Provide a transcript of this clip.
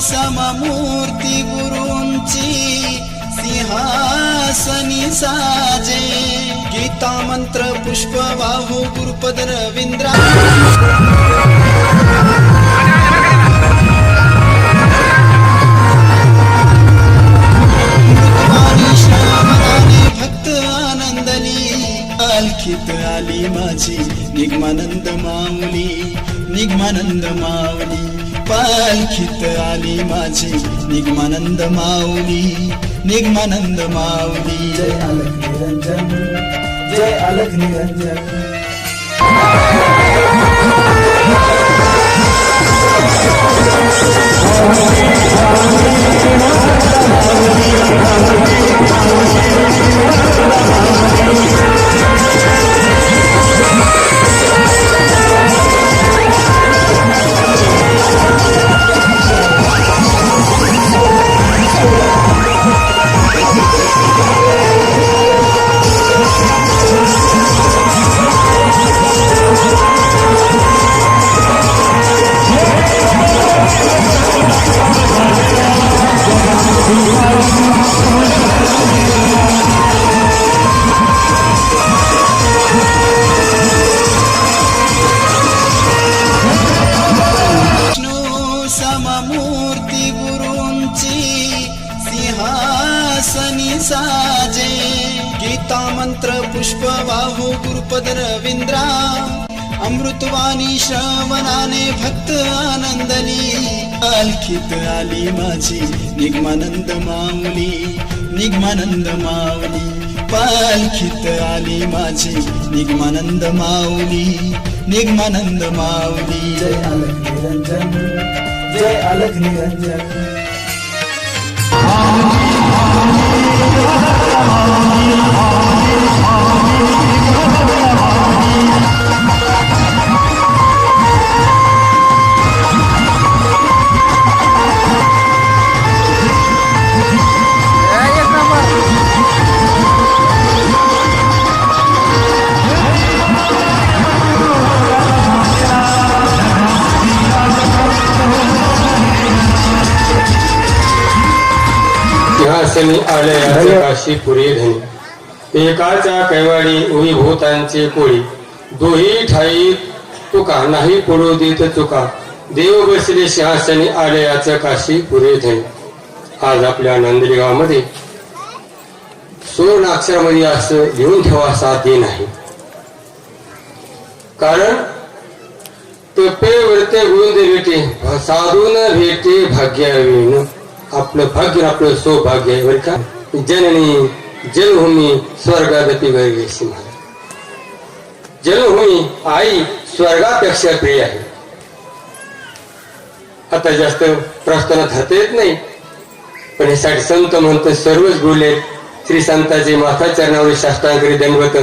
सममूर्ती गुरूंची सिंहासनी साजे. गीता मंत्र पुष्प वाहू गुरुपद रवींद्रा. भक्त आनंदली पालखीत आली माझी निगमानंद माऊली निगमानंद माऊली. पालखीत आली माझी. निगमानंद माऊली निगमानंद माऊली. जय अलग निरंजन जय अलग निरंजन. विष्णू साजे गीता मंत्र पुष्प वाहू गुरुपद रवींद्रा अमृतवाणी श्रवणाने भक्त आनंदली अलखित आली माझी निगमानंद माऊली निगमानंद माऊली पालखित आली माझी निगमानंद माऊली निगमानंद माऊली. जय अलख निरंजन जय अलख निरंजन. सिंहासनी आलयाचे काशी पुरे धनी एकाच्या कैवाडी उभी भूतांचे कोळी. दोही ठाई तुका नाही पडू देत चुका. देव बसले सिंहासनी आलयाचं काशी पुरे धनी. आज आपल्या नांदेली गावामध्ये सुवर्ण अक्षरामध्ये असं लिहून ठेवा साध्य नाही. कारण तपे वरते गुंद भेटे साधून भेटे भाग्यावीन. आपलं भाग्य आपलं सौभाग्य बरं का? जननी जलभूमी स्वर्गागती गैरवेशी महाराज जलभूमी आई स्वर्गापेक्षा प्रिय आहे. आता जास्त प्रस्थानात धरता येत नाही. पण यासाठी संत म्हणतो सर्वच बोलले श्री संताचे माथा चरणावरील शास्त्रांकरी दंडवत